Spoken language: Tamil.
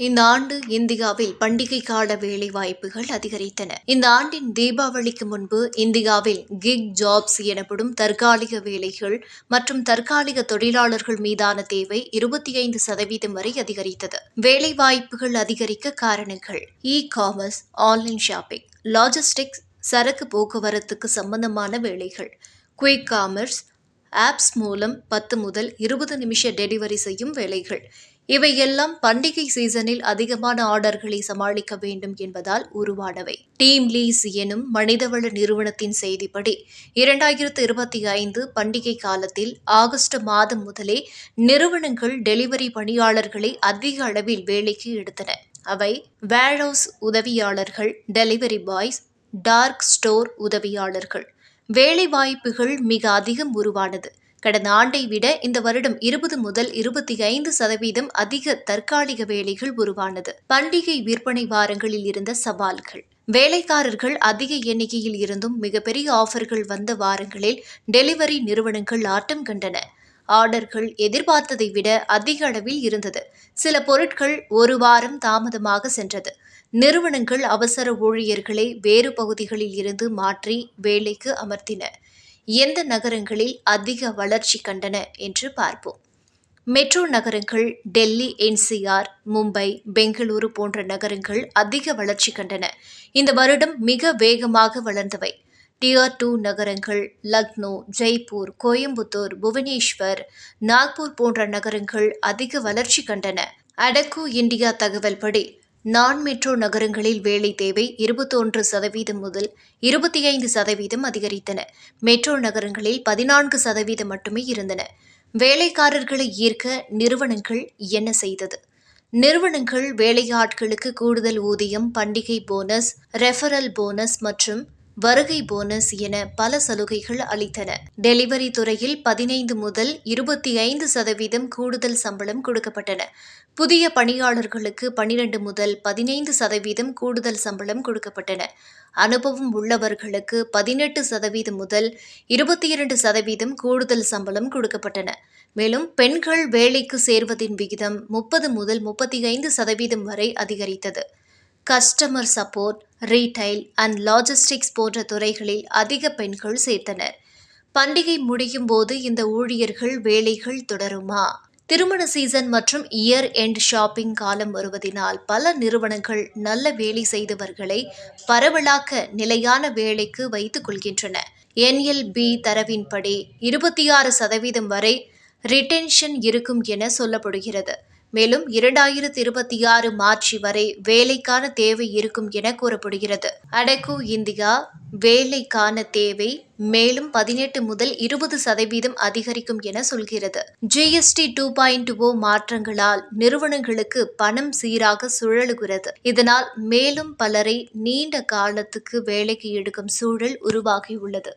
இந்த ஆண்டு இந்தியாவில் பண்டிகை கால வேலை வாய்ப்புகள் அதிகரித்தன. இந்த ஆண்டின் தீபாவளிக்கு முன்பு இந்தியாவில் கிக் ஜாப்ஸ் எனப்படும் தற்காலிக வேலைகள் மற்றும் தற்காலிக தொழிலாளர்கள் மீதான தேவை இருபத்தி ஐந்து சதவீதம் வரை அதிகரித்தது. வேலை வாய்ப்புகள் அதிகரிக்க காரணங்கள் e commerce online shopping logistics சரக்கு போக்குவரத்துக்கு சம்பந்தமான வேலைகள் குயிக் காமர்ஸ் ஆப்ஸ் மூலம் பத்து முதல் இருபது நிமிஷ டெலிவரி செய்யும் வேலைகள். இவையெல்லாம் பண்டிகை சீசனில் அதிகமான ஆர்டர்களை சமாளிக்க வேண்டும் என்பதால் உருவானவை. டீம் லீஸ் எனும் மனிதவள நிறுவனத்தின் செய்திப்படி இரண்டாயிரத்து இருபத்தி ஐந்து பண்டிகை காலத்தில் ஆகஸ்ட் மாதம் முதலே நிறுவனங்கள் டெலிவரி பணியாளர்களை அதிக அளவில் வேலைக்கு எடுத்தன. அவை வேர்ஹவுஸ் உதவியாளர்கள் டெலிவரி பாய்ஸ் டார்க் ஸ்டோர் உதவியாளர்கள். வேலைவாய்ப்புகள் மிக அதிகம் உருவானது. கடந்த ஆண்டை விட இந்த வருடம் இருபது முதல் இருபத்தி ஐந்து சதவீதம் அதிக தற்காலிக வேலைகள் உருவானது. பண்டிகை விற்பனை வாரங்களில் இருந்த சவால்கள். வேலைக்காரர்கள் அதிக எண்ணிக்கையில் இருந்தும் மிகப்பெரிய ஆஃபர்கள் வந்த வாரங்களில் டெலிவரி நிறுவனங்கள் ஆட்டம் கண்டன. ஆர்டர்கள் எதிர்பார்த்ததை விட அதிக அளவில் இருந்தது. சில பொருட்கள் ஒரு வாரம் தாமதமாக சென்றது. நிறுவனங்கள் அவசர ஊழியர்களை வேறு பகுதிகளில் இருந்து மாற்றி வேலைக்கு அமர்த்தின. எந்த நகரங்களில் அதிக வளர்ச்சி கண்டன என்று பார்ப்போம். மெட்ரோ நகரங்கள் டெல்லி என்சிஆர் மும்பை பெங்களூரு போன்ற நகரங்கள் அதிக வளர்ச்சி கண்டன. இந்த வருடம் மிக வேகமாக வளர்ந்தவை. டியர் டூ நகரங்கள் லக்னோ ஜெய்ப்பூர் கோயம்புத்தூர் புவனேஸ்வர் நாக்பூர் போன்ற நகரங்கள் அதிக வளர்ச்சி கண்டன. அடக்கு இந்தியா தகவல் படி நான் மெட்ரோ நகரங்களில் வேலை தேவை இருபத்தொன்று சதவீதம் முதல் இருபத்தி ஐந்து சதவீதம் அதிகரித்தன. மெட்ரோ நகரங்களில் பதினான்கு சதவீதம் மட்டுமே இருந்தன. வேலைக்காரர்களை ஈர்க்க நிறுவனங்கள் என்ன செய்தது? நிறுவனங்கள் வேலையாட்களுக்கு கூடுதல் ஊதியம் பண்டிகை போனஸ் ரெஃபரல் போனஸ் மற்றும் வருகை போனஸ் என பல சலுகைகள் அளித்தன. டெலிவரி துறையில் பதினைந்து முதல் இருபத்தி ஐந்து சதவீதம் கூடுதல் சம்பளம் கொடுக்கப்பட்டன. புதிய பணியாளர்களுக்கு பனிரெண்டு முதல் பதினைந்து சதவீதம் கூடுதல் சம்பளம் கொடுக்கப்பட்டன. அனுபவம் உள்ளவர்களுக்கு பதினெட்டு சதவீதம் முதல் இருபத்தி இரண்டு சதவீதம் கூடுதல் சம்பளம் கொடுக்கப்பட்டன. மேலும் பெண்கள் வேலைக்கு சேர்வதின் விகிதம் முப்பது முதல் முப்பத்தி ஐந்து சதவீதம் வரை அதிகரித்தது. Customer support retail and logistics போன்ற துறைகளில் அதிக பெண்கள் சேர்த்தனர். பண்டிகை முடியும் போது இந்த ஊழியர்கள் வேலைகள் தொடருமா? திருமண சீசன் மற்றும் இயர் எண்ட் ஷாப்பிங் காலம் வருவதினால் பல நிறுவனங்கள் நல்ல வேலை செய்தவர்களை பரவலாக்க நிலையான வேலைக்கு வைத்துக் கொள்கின்றன. என்எல்பி தரவின்படி இருபத்தி ஆறு சதவீதம் வரை ரிட்டென்ஷன் இருக்கும் என சொல்லப்படுகிறது. மேலும் இரண்டாயிரத்தி இருபத்தி ஆறு மார்ச் வரை வேலைக்கான தேவை இருக்கும் என கூறப்படுகிறது. அடக்கு இந்தியா வேலைக்கான தேவை மேலும் பதினெட்டு முதல் இருபது சதவீதம் அதிகரிக்கும் என சொல்கிறது. ஜிஎஸ்டி டூ பாயிண்ட் ஓ oh மாற்றங்களால் நிறுவனங்களுக்கு பணம் சீராக சுழலுகிறது. இதனால் மேலும் பலரை நீண்ட காலத்துக்கு வேலைக்கு எடுக்கும் சூழல் உருவாகியுள்ளது.